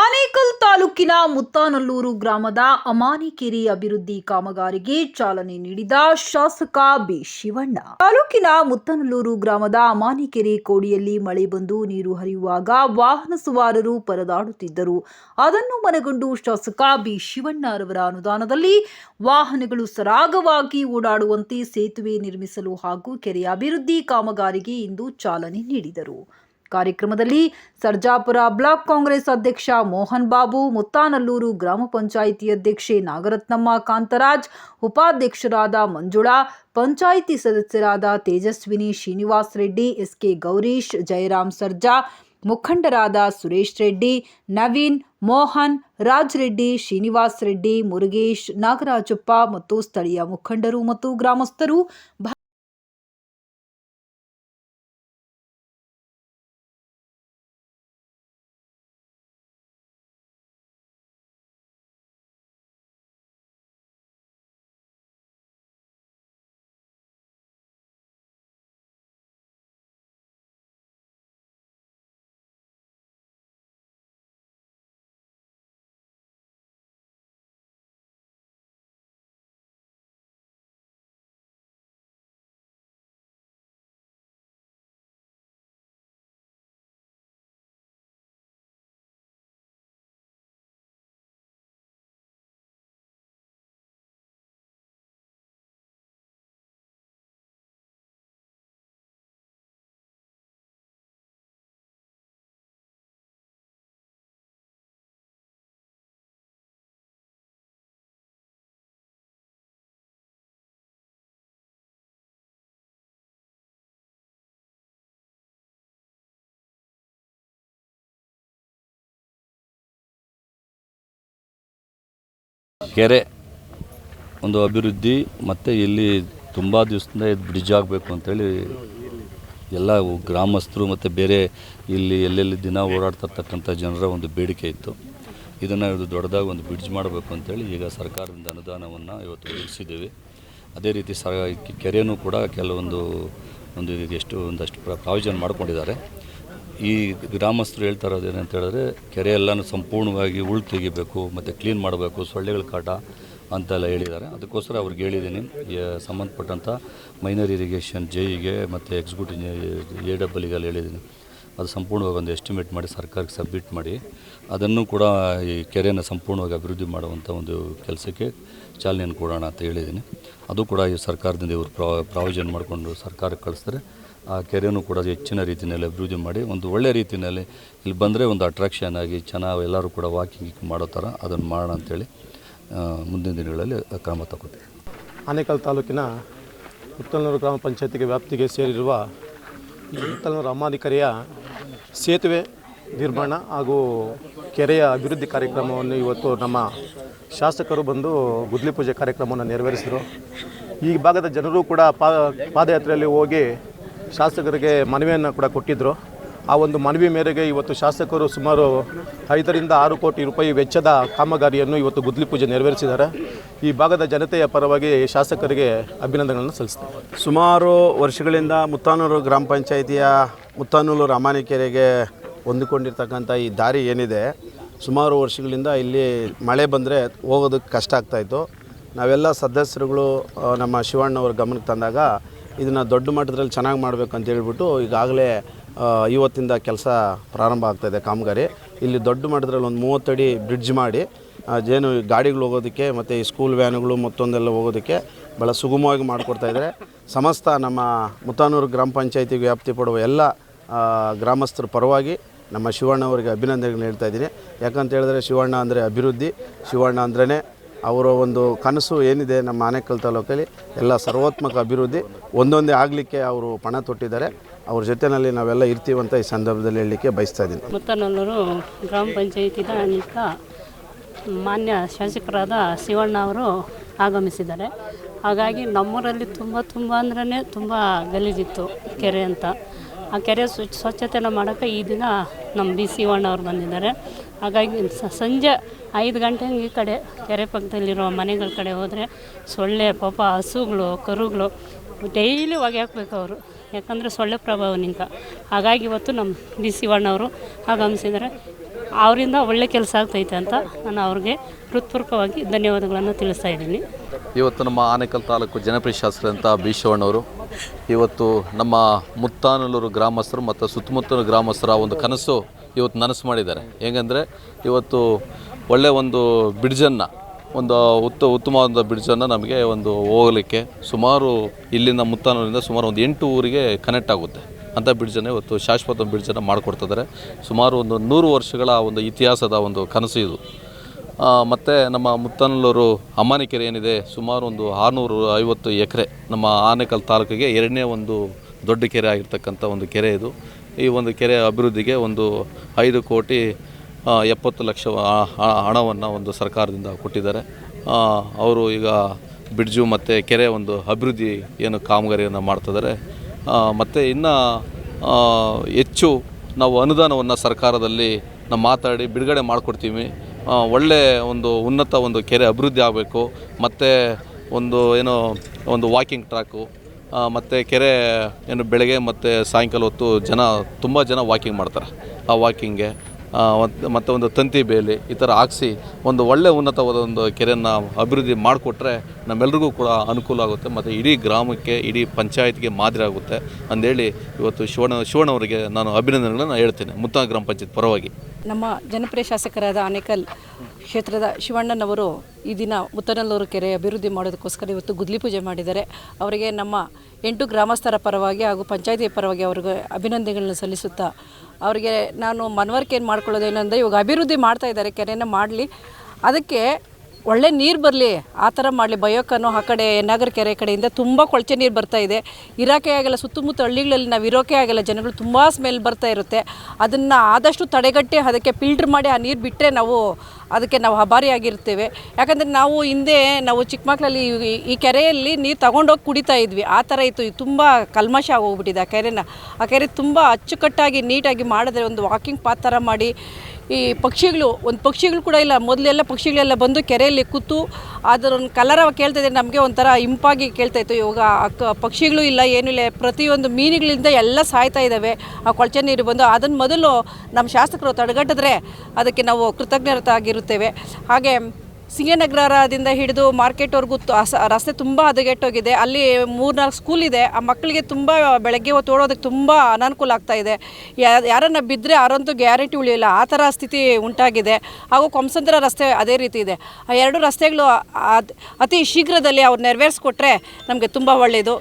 ಆನೇಕಲ್ ತಾಲೂಕಿನ ಮುತ್ತಾನಲ್ಲೂರು ಗ್ರಾಮದ ಅಮಾನಿಕೆರೆ ಅಭಿವೃದ್ಧಿ ಕಾಮಗಾರಿಗೆ ಚಾಲನೆ ನೀಡಿದ ಶಾಸಕ ಬಿ ಶಿವಣ್ಣ. ತಾಲೂಕಿನ ಮುತ್ತನಲ್ಲೂರು ಗ್ರಾಮದ ಅಮಾನಿಕೆರೆ ಕೋಡಿಯಲ್ಲಿ ಮಳೆ ಬಂದು ನೀರು ಹರಿಯುವಾಗ ವಾಹನ ಸವಾರರು ಪರದಾಡುತ್ತಿದ್ದರು. ಅದನ್ನು ಮನಗೊಂಡು ಶಾಸಕ ಬಿ ಶಿವಣ್ಣ ಅವರ ಅನುದಾನದಲ್ಲಿ ವಾಹನಗಳು ಸರಾಗವಾಗಿ ಓಡಾಡುವಂತೆ ಸೇತುವೆ ನಿರ್ಮಿಸಲು ಹಾಗೂ ಕೆರೆಯ ಅಭಿವೃದ್ಧಿ ಕಾಮಗಾರಿಗೆ ಇಂದು ಚಾಲನೆ ನೀಡಿದರು. ಕಾರ್ಯಕ್ರಮದಲ್ಲಿ ಸರ್ಜಾಪುರ ಬ್ಲಾಕ್ ಕಾಂಗ್ರೆಸ್ ಅಧ್ಯಕ್ಷ ಮೋಹನ್ ಬಾಬು, ಮುತ್ತಾನಲ್ಲೂರು ಗ್ರಾಮ ಪಂಚಾಯಿತಿ ಅಧ್ಯಕ್ಷೆ ನಾಗರತ್ನಮ್ಮ ಕಾಂತರಾಜ್, ಉಪಾಧ್ಯಕ್ಷರಾದ ಮಂಜುಳಾ, ಪಂಚಾಯಿತಿ ಸದಸ್ಯರಾದ ತೇಜಸ್ವಿನಿ ಶ್ರೀನಿವಾಸ್ ರೆಡ್ಡಿ, ಎಸ್ಕೆ ಗೌರೀಶ್, ಜಯರಾಮ್ ಸರ್ಜಾ, ಮುಖಂಡರಾದ ಸುರೇಶ್ ರೆಡ್ಡಿ, ನವೀನ್, ಮೋಹನ್, ರಾಜ್ ರೆಡ್ಡಿ, ಶ್ರೀನಿವಾಸ್ ರೆಡ್ಡಿ, ಮುರುಗೇಶ್, ನಾಗರಾಜಪ್ಪ ಮತ್ತು ಸ್ಥಳೀಯ ಮುಖಂಡರು ಮತ್ತು ಗ್ರಾಮಸ್ಥರು ಕೆರೆ, ಒಂದು ಅಭಿವೃದ್ಧಿ, ಮತ್ತು ಇಲ್ಲಿ ತುಂಬ ದಿವಸದಿಂದ ಇದು ಬ್ರಿಡ್ಜ್ ಆಗಬೇಕು ಅಂತೇಳಿ ಎಲ್ಲ ಗ್ರಾಮಸ್ಥರು ಮತ್ತು ಬೇರೆ ಇಲ್ಲಿ ಎಲ್ಲೆಲ್ಲಿ ದಿನ ಓಡಾಡ್ತಿರ್ತಕ್ಕಂಥ ಜನರ ಒಂದು ಬೇಡಿಕೆ ಇತ್ತು. ಇದನ್ನು ಇದು ದೊಡ್ಡದಾಗಿ ಒಂದು ಬ್ರಿಡ್ಜ್ ಮಾಡಬೇಕು ಅಂತೇಳಿ ಈಗ ಸರ್ಕಾರದಿಂದ ಅನುದಾನವನ್ನು ಇವತ್ತು ಒದಗಿಸಿದ್ದೇವೆ. ಅದೇ ರೀತಿ ಸ ಕೆರೆಯೂ ಕೂಡ ಕೆಲವೊಂದು ಒಂದು ಎಷ್ಟು ಒಂದಷ್ಟು ಪ್ರ ಪ್ರಾವಿಷನ್ ಮಾಡ್ಕೊಂಡಿದ್ದಾರೆ. ಈ ಗ್ರಾಮಸ್ಥರು ಹೇಳ್ತಾ ಇರೋದು ಏನಂತ ಹೇಳಿದ್ರೆ, ಕೆರೆ ಎಲ್ಲನೂ ಸಂಪೂರ್ಣವಾಗಿ ಉಳು ತೆಗಿಬೇಕು ಮತ್ತು ಕ್ಲೀನ್ ಮಾಡಬೇಕು, ಸೊಳ್ಳೆಗಳ ಕಾಟ ಅಂತೆಲ್ಲ ಹೇಳಿದ್ದಾರೆ. ಅದಕ್ಕೋಸ್ಕರ ಅವ್ರಿಗೆ ಹೇಳಿದ್ದೀನಿ ಸಂಬಂಧಪಟ್ಟಂಥ ಮೈನರ್ ಇರಿಗೇಷನ್ ಜೆಇಗೆ ಮತ್ತು ಎಕ್ಸಿಕ್ಯೂಟಿವ್ ಎ ಡಬ್ಬಲಿಗೆಲ್ಲ ಹೇಳಿದ್ದೀನಿ. ಅದು ಸಂಪೂರ್ಣವಾಗಿ ಒಂದು ಎಸ್ಟಿಮೇಟ್ ಮಾಡಿ, ಸರ್ಕಾರಕ್ಕೆ ಸಬ್ಮಿಟ್ ಮಾಡಿ. ಅದನ್ನು ಕೂಡ ಈ ಕೆರೆಯನ್ನು ಸಂಪೂರ್ಣವಾಗಿ ಅಭಿವೃದ್ಧಿ ಮಾಡುವಂಥ ಒಂದು ಕೆಲಸಕ್ಕೆ ಚಾಲನೆಯನ್ನು ಕೊಡೋಣ ಅಂತ ಹೇಳಿದ್ದೀನಿ. ಅದು ಕೂಡ ಈ ಸರ್ಕಾರದಿಂದ ಇವರು ಪ್ರಾ ಪ್ರಾವಿಷನ್ ಮಾಡಿಕೊಂಡು ಸರ್ಕಾರಕ್ಕೆ ಕಳಿಸಿದ್ರೆ ಆ ಕೆರೆಯೂ ಕೂಡ ಹೆಚ್ಚಿನ ರೀತಿಯಲ್ಲಿ ಅಭಿವೃದ್ಧಿ ಮಾಡಿ ಒಂದು ಒಳ್ಳೆ ರೀತಿಯಲ್ಲಿ ಇಲ್ಲಿ ಬಂದರೆ ಒಂದು ಅಟ್ರಾಕ್ಷನ್ ಆಗಿ ಚೆನ್ನಾಗಿ ಎಲ್ಲರೂ ಕೂಡ ವಾಕಿಂಗ್ ಮಾಡೋ ಥರ ಅದನ್ನು ಮಾಡೋಣ ಅಂತೇಳಿ ಮುಂದಿನ ದಿನಗಳಲ್ಲಿ ಕ್ರಮ ತಗೋತೀವಿ. ಆನೇಕಲ್ ತಾಲೂಕಿನ ಮುತ್ತಲ್ನೂರು ಗ್ರಾಮ ಪಂಚಾಯತಿಗೆ ವ್ಯಾಪ್ತಿಗೆ ಸೇರಿರುವ ಮುತ್ತಲ್ನೂರು ಅಮ್ಮಾದಿಕರೆಯ ಸೇತುವೆ ನಿರ್ಮಾಣ ಹಾಗೂ ಕೆರೆಯ ಅಭಿವೃದ್ಧಿ ಕಾರ್ಯಕ್ರಮವನ್ನು ಇವತ್ತು ನಮ್ಮ ಶಾಸಕರು ಬಂದು ಗುದ್ಲಿ ಪೂಜೆ ಕಾರ್ಯಕ್ರಮವನ್ನು ನೆರವೇರಿಸಿದರು. ಈ ಭಾಗದ ಜನರು ಕೂಡ ಪಾದಯಾತ್ರೆಯಲ್ಲಿ ಹೋಗಿ ಶಾಸಕರಿಗೆ ಮನವಿಯನ್ನು ಕೂಡ ಕೊಟ್ಟಿದ್ದರು ಆ ಒಂದು ಮನವಿ ಮೇರೆಗೆ ಇವತ್ತು ಶಾಸಕರು ಸುಮಾರು ಐದರಿಂದ ಆರು ಕೋಟಿ ರೂಪಾಯಿ ವೆಚ್ಚದ ಕಾಮಗಾರಿಯನ್ನು ಇವತ್ತು ಗುದ್ಲಿ ಪೂಜೆ ನೆರವೇರಿಸಿದ್ದಾರೆ. ಈ ಭಾಗದ ಜನತೆಯ ಪರವಾಗಿ ಶಾಸಕರಿಗೆ ಅಭಿನಂದನೆಗಳನ್ನು ಸಲ್ಲಿಸ್ತಾರೆ ಸುಮಾರು ವರ್ಷಗಳಿಂದ ಮುತ್ತಾನೂರು ಗ್ರಾಮ ಪಂಚಾಯಿತಿಯ ಮುತ್ತಾನೂರು ರಾಮಾನಿಕೆರೆಗೆ ಹೊಂದಿಕೊಂಡಿರ್ತಕ್ಕಂಥ ಈ ದಾರಿ ಏನಿದೆ, ಸುಮಾರು ವರ್ಷಗಳಿಂದ ಇಲ್ಲಿ ಮಳೆ ಬಂದರೆ ಹೋಗೋದಕ್ಕೆ ಕಷ್ಟ ಆಗ್ತಾಯಿತ್ತು ನಾವೆಲ್ಲ ಸದಸ್ಯರುಗಳು ನಮ್ಮ ಶಿವಣ್ಣವ್ರ ಗಮನಕ್ಕೆ ತಂದಾಗ ಇದನ್ನು ದೊಡ್ಡ ಮಟ್ಟದಲ್ಲಿ ಚೆನ್ನಾಗಿ ಮಾಡಬೇಕು ಅಂತ ಹೇಳ್ಬಿಟ್ಟು ಈಗಾಗಲೇ ಇವತ್ತಿಂದ ಕೆಲಸ ಪ್ರಾರಂಭ ಆಗ್ತಾಯಿದೆ ಕಾಮಗಾರಿ. ಇಲ್ಲಿ ದೊಡ್ಡ ಮಟ್ಟದಲ್ಲಿ ಒಂದು ಮೂವತ್ತಡಿ ಬ್ರಿಡ್ಜ್ ಮಾಡಿ ಜೇನು ಏನು ಗಾಡಿಗಳು ಹೋಗೋದಕ್ಕೆ ಮತ್ತು ಈ ಸ್ಕೂಲ್ ವ್ಯಾನುಗಳು ಮತ್ತೊಂದೆಲ್ಲ ಹೋಗೋದಕ್ಕೆ ಭಾಳ ಸುಗಮವಾಗಿ ಮಾಡಿಕೊಡ್ತಾ ಇದ್ದಾರೆ ಸಮಸ್ತ ನಮ್ಮ ಮುತ್ತಾನೂರು ಗ್ರಾಮ ಪಂಚಾಯತಿ ವ್ಯಾಪ್ತಿ ಪಡುವ ಎಲ್ಲ ಗ್ರಾಮಸ್ಥರ ಪರವಾಗಿ ನಮ್ಮ ಶಿವಣ್ಣ ಅವರಿಗೆ ಅಭಿನಂದನೆಗಳು ಹೇಳ್ತಾ ಇದ್ದೀನಿ. ಯಾಕಂತ ಹೇಳಿದ್ರೆ ಶಿವಣ್ಣ ಅಂದರೆ ಅಭಿವೃದ್ಧಿ, ಶಿವಣ್ಣ ಅಂದ್ರೇ ಅವರ ಒಂದು ಕನಸು ಏನಿದೆ ನಮ್ಮ ಆನೇಕಲ್ ತಾಲೂಕಲ್ಲಿ ಎಲ್ಲ ಸರ್ವೋತ್ಮಕ ಅಭಿವೃದ್ಧಿ. ಒಂದೊಂದೇ ಆಗಲಿಕ್ಕೆ ಅವರು ಪಣ ತೊಟ್ಟಿದ್ದಾರೆ. ಅವ್ರ ಜೊತೆಯಲ್ಲಿ ನಾವೆಲ್ಲ ಇರ್ತೀವಂತ ಈ ಸಂದರ್ಭದಲ್ಲಿ ಹೇಳಲಿಕ್ಕೆ ಬಯಸ್ತಾ ಇದ್ದೀನಿ. ಮುತ್ತನಲ್ಲೂರು ಗ್ರಾಮ ಪಂಚಾಯಿತಿದ ಅನೇಕ ಮಾನ್ಯ ಶಾಸಕರಾದ ಶಿವಣ್ಣ ಅವರು ಆಗಮಿಸಿದ್ದಾರೆ. ಹಾಗಾಗಿ ನಮ್ಮೂರಲ್ಲಿ ತುಂಬ ತುಂಬ ಅಂದ್ರೆ ತುಂಬ ಗಲೀಜಿತ್ತು ಕೆರೆ ಅಂತ. ಆ ಕೆರೆ ಸ್ವಚ್ಛ ಸ್ವಚ್ಛತೆನ ಮಾಡೋಕ್ಕೆ ಈ ದಿನ ನಮ್ಮ ಬಿ ಶಿವಣ್ಣ ಅವ್ರು ಬಂದಿದ್ದಾರೆ. ಹಾಗಾಗಿ ಸ- ಸಂಜೆ ಐದು ಗಂಟೆ ಈ ಕಡೆ ಕೆರೆ ಪಕ್ಕದಲ್ಲಿರೋ ಮನೆಗಳ ಕಡೆ ಹೋದರೆ ಸೊಳ್ಳೆ, ಪಾಪ ಹಸುಗಳು, ಕರುಗಳು ಡೈಲಿ ಹೊಗೆ ಹಾಕ್ಬೇಕು ಅವರು. ಯಾಕಂದರೆ ಸೊಳ್ಳೆ ಪ್ರಭಾವ ನಿಂತ ಹಾಗಾಗಿ ಇವತ್ತು ನಮ್ಮ ಬಿ ವಣ್ಣವರು ಆಗಮಿಸಿದರೆ ಅವರಿಂದ ಒಳ್ಳೆ ಕೆಲಸ ಆಗ್ತೈತೆ ಅಂತ ನಾನು ಅವ್ರಿಗೆ ಹೃತ್ಪೂರ್ವಕವಾಗಿ ಧನ್ಯವಾದಗಳನ್ನು ತಿಳಿಸ್ತಾ ಇದ್ದೀನಿ. ಇವತ್ತು ನಮ್ಮ ಆನೇಕಲ್ ತಾಲೂಕು ಜನಪ್ರಿಯ ಅಂತ ಬಿ ಶಿವಣ್ಣವರು ಇವತ್ತು ನಮ್ಮ ಮುತ್ತಾನಲ್ಲೂರು ಗ್ರಾಮಸ್ಥರು ಮತ್ತು ಸುತ್ತಮುತ್ತಲ ಗ್ರಾಮಸ್ಥರ ಒಂದು ಕನಸು ಇವತ್ತು ನನಸು ಮಾಡಿದ್ದಾರೆ. ಹೇಗೆಂದರೆ ಇವತ್ತು ಒಳ್ಳೆಯ ಒಂದು ಬ್ರಿಡ್ಜನ್ನು ಒಂದು ಉತ್ತ ಉತ್ತಮವಾದ ಬ್ರಿಡ್ಜನ್ನು ನಮಗೆ ಒಂದು ಹೋಗಲಿಕ್ಕೆ ಸುಮಾರು ಇಲ್ಲಿಂದ ಮುತ್ತಾನೂರಿಂದ ಸುಮಾರು ಒಂದು ಎಂಟು ಊರಿಗೆ ಕನೆಕ್ಟ್ ಆಗುತ್ತೆ. ಅಂಥ ಬ್ರಿಡ್ಜನ್ನು ಇವತ್ತು ಶಾಶ್ವತ ಬ್ರಿಡ್ಜನ್ನು ಮಾಡಿಕೊಡ್ತಿದ್ದಾರೆ. ಸುಮಾರು ಒಂದು ನೂರು ವರ್ಷಗಳ ಒಂದು ಇತಿಹಾಸದ ಒಂದು ಕನಸು ಇದು. ಮತ್ತು ನಮ್ಮ ಮುತ್ತನಲ್ಲೂರು ಅಮ್ಮಾನಿಕೆರೆ ಏನಿದೆ, ಸುಮಾರು ಒಂದು ಆರುನೂರು ಐವತ್ತು ಎಕರೆ ನಮ್ಮ ಆನೇಕಲ್ ತಾಲೂಕಿಗೆ ಎರಡನೇ ಒಂದು ದೊಡ್ಡ ಕೆರೆ ಆಗಿರ್ತಕ್ಕಂಥ ಒಂದು ಕೆರೆ ಇದು. ಈ ಒಂದು ಕೆರೆ ಅಭಿವೃದ್ಧಿಗೆ ಒಂದು ಐದು ಕೋಟಿ ಎಪ್ಪತ್ತು ಲಕ್ಷ ಹಣವನ್ನು ಒಂದು ಸರ್ಕಾರದಿಂದ ಕೊಟ್ಟಿದ್ದಾರೆ. ಅವರು ಈಗ ಬಿಡ್ಜು ಮತ್ತು ಕೆರೆ ಒಂದು ಅಭಿವೃದ್ಧಿ ಏನು ಕಾಮಗಾರಿಯನ್ನು ಮಾಡ್ತಿದ್ದಾರೆ. ಮತ್ತು ಇನ್ನು ಹೆಚ್ಚು ನಾವು ಅನುದಾನವನ್ನು ಸರ್ಕಾರದಲ್ಲಿ ನಾವು ಮಾತಾಡಿ ಬಿಡುಗಡೆ ಮಾಡಿಕೊಡ್ತೀವಿ. ಒಳ್ಳೆ ಒಂದು ಉನ್ನತ ಒಂದು ಕೆರೆ ಅಭಿವೃದ್ಧಿ ಆಗಬೇಕು. ಮತ್ತು ಒಂದು ಏನು, ಒಂದು ವಾಕಿಂಗ್ ಟ್ರ್ಯಾಕು ಮತ್ತು ಕೆರೆ, ಏನು ಬೆಳಗ್ಗೆ ಮತ್ತು ಸಾಯಂಕಾಲ ಹೊತ್ತು ಜನ, ತುಂಬ ಜನ ವಾಕಿಂಗ್ ಮಾಡ್ತಾರೆ. ಆ ವಾಕಿಂಗ್ಗೆ ಮತ್ತು ಒಂದು ತಂತಿ ಬೇಲಿ, ಈ ಥರ ಹಾಕ್ಸಿ ಒಂದು ಒಳ್ಳೆ ಉನ್ನತವಾದ ಒಂದು ಕೆರೆಯನ್ನು ಅಭಿವೃದ್ಧಿ ಮಾಡಿಕೊಟ್ರೆ ನಮ್ಮೆಲ್ರಿಗೂ ಕೂಡ ಅನುಕೂಲ ಆಗುತ್ತೆ. ಮತ್ತು ಇಡೀ ಗ್ರಾಮಕ್ಕೆ, ಇಡೀ ಪಂಚಾಯತ್ಗೆ ಮಾದರಿ ಆಗುತ್ತೆ. ಅಂದೇಳಿ ಇವತ್ತು ಶಿವಣ್ಣ ಶಿವಣ್ಣವರಿಗೆ ನಾನು ಅಭಿನಂದನೆಗಳನ್ನು ಹೇಳ್ತೇನೆ. ಮುತ್ತ ಗ್ರಾಮ ಪಂಚಾಯತ್ ಪರವಾಗಿ. ನಮ್ಮ ಜನಪ್ರಿಯ ಶಾಸಕರಾದ ಆನೇಕಲ್ ಕ್ಷೇತ್ರದ ಶಿವಣ್ಣನವರು ಈ ದಿನ ಮುತ್ತನಲ್ಲೂರು ಕೆರೆ ಅಭಿವೃದ್ಧಿ ಮಾಡೋದಕ್ಕೋಸ್ಕರ ಇವತ್ತು ಗುದ್ಲಿ ಪೂಜೆ ಮಾಡಿದ್ದಾರೆ. ಅವರಿಗೆ ನಮ್ಮ ಎಂಟು ಗ್ರಾಮಸ್ಥರ ಪರವಾಗಿ ಹಾಗೂ ಪಂಚಾಯತಿ ಪರವಾಗಿ ಅವ್ರಿಗೆ ಅಭಿನಂದನೆಗಳನ್ನು ಸಲ್ಲಿಸುತ್ತಾ, ಅವರಿಗೆ ನಾನು ಮನವರಿಕೆ ಏನು ಮಾಡ್ಕೊಳ್ಳೋದೇನೆಂದರೆ ಇವಾಗ ಅಭಿವೃದ್ಧಿ ಮಾಡ್ತಾ ಇದ್ದಾರೆ, ಕೆರೆನ ಮಾಡಲಿ. ಅದಕ್ಕೆ ಒಳ್ಳೆ ನೀರು ಬರಲಿ, ಆ ಥರ ಮಾಡಲಿ. ಬಯೋಕನ್ನು ಆ ಕಡೆ, ನಗರ ಕೆರೆ ಕಡೆಯಿಂದ ತುಂಬ ಕೊಳಚೆ ನೀರು ಬರ್ತಾ ಇದೆ. ಇರೋಕೆ ಆಗಲ್ಲ, ಸುತ್ತಮುತ್ತ ಹಳ್ಳಿಗಳಲ್ಲಿ ನಾವು ಇರೋಕೆ ಆಗಲ್ಲ. ಜನಗಳು ತುಂಬ ಸ್ಮೆಲ್ ಬರ್ತಾ ಇರುತ್ತೆ. ಅದನ್ನು ಆದಷ್ಟು ತಡೆಗಟ್ಟಿ ಅದಕ್ಕೆ ಫಿಲ್ಟ್ರ್ ಮಾಡಿ ಆ ನೀರು ಬಿಟ್ಟರೆ ನಾವು ಅದಕ್ಕೆ ನಾವು ಹಬಾರಿಯಾಗಿರ್ತೇವೆ ಯಾಕಂದರೆ ನಾವು ಹಿಂದೆ, ನಾವು ಚಿಕ್ಕ ಮಕ್ಕಳಲ್ಲಿ ಈ- ಕೆರೆಯಲ್ಲಿ ನೀರು ತಗೊಂಡೋಗಿ ಕುಡಿತಾ ಇದ್ವಿ. ಆ ಥರ ಇತ್ತು. ತುಂಬ ಕಲ್ಮಶ ಆಗೋಗ್ಬಿಟ್ಟಿದೆ ಆ ಕೆರೆನ. ಆ ಕೆರೆ ತುಂಬ ಅಚ್ಚುಕಟ್ಟಾಗಿ, ನೀಟಾಗಿ ಮಾಡಿದ್ರೆ ಒಂದು ವಾಕಿಂಗ್ ಪಾತ್ ಥರ ಮಾಡಿ ಈ ಪಕ್ಷಿಗಳು, ಒಂದು ಪಕ್ಷಿಗಳು ಕೂಡ ಇಲ್ಲ, ಮೊದಲೆಲ್ಲ ಪಕ್ಷಿಗಳೆಲ್ಲ ಬಂದು ಕೆರೆಯಲ್ಲಿ ಕೂತು ಅದರ ಒಂದು ಕಲರ ಇದ್ದರೆ ನಮಗೆ ಒಂಥರ ಇಂಪಾಗಿ ಕೇಳ್ತಾ ಇತ್ತು. ಇವಾಗ ಪಕ್ಷಿಗಳು ಇಲ್ಲ ಏನಿಲ್ಲ ಪ್ರತಿಯೊಂದು ಮೀನುಗಳಿಂದ ಎಲ್ಲ ಸಾಯ್ತಾ ಇದ್ದಾವೆ ಆ ಕೊಳಚೆ ನೀರು ಬಂದು ಅದನ್ನು ಮೊದಲು ನಮ್ಮ ಶಾಸಕರು ತಡೆಗಟ್ಟಿದ್ರೆ ಅದಕ್ಕೆ ನಾವು ಕೃತಜ್ಞತೆ ಆಗಿರುತ್ತೇವೆ ನಗರದಿಂದ ಹಿಡಿದು ಮಾರ್ಕೆಟ್ವರೆಗೂ ಸ- ರಸ್ತೆ ತುಂಬ ಹದಗೆಟ್ಟೋಗಿದೆ. ಅಲ್ಲಿ ಮೂರ್ನಾಲ್ಕು ಸ್ಕೂಲ್ ಇದೆ. ಆ ಮಕ್ಕಳಿಗೆ ತುಂಬ ಬೆಳಗ್ಗೆ ಹೊತ್ತು ಓಡೋದಕ್ಕೆ ತುಂಬ ಅನಾನುಕೂಲ ಆಗ್ತಾ ಇದೆ. ಯಾರನ್ನ ಬಿದ್ದರೆ ಯಾರಂತೂ ಗ್ಯಾರಂಟಿ ಉಳಿಯಿಲ್ಲ. ಆ ಥರ ಸ್ಥಿತಿ ಉಂಟಾಗಿದೆ. ಹಾಗೂ ಕೊಂಸಂದ್ರ ರಸ್ತೆ ಅದೇ ರೀತಿ ಇದೆ. ಆ ಎರಡು ರಸ್ತೆಗಳು ಅತಿ ಶೀಘ್ರದಲ್ಲಿ ಅವ್ರು ನೆರವೇರಿಸ್ಕೊಟ್ರೆ ನಮಗೆ ತುಂಬ ಒಳ್ಳೆಯದು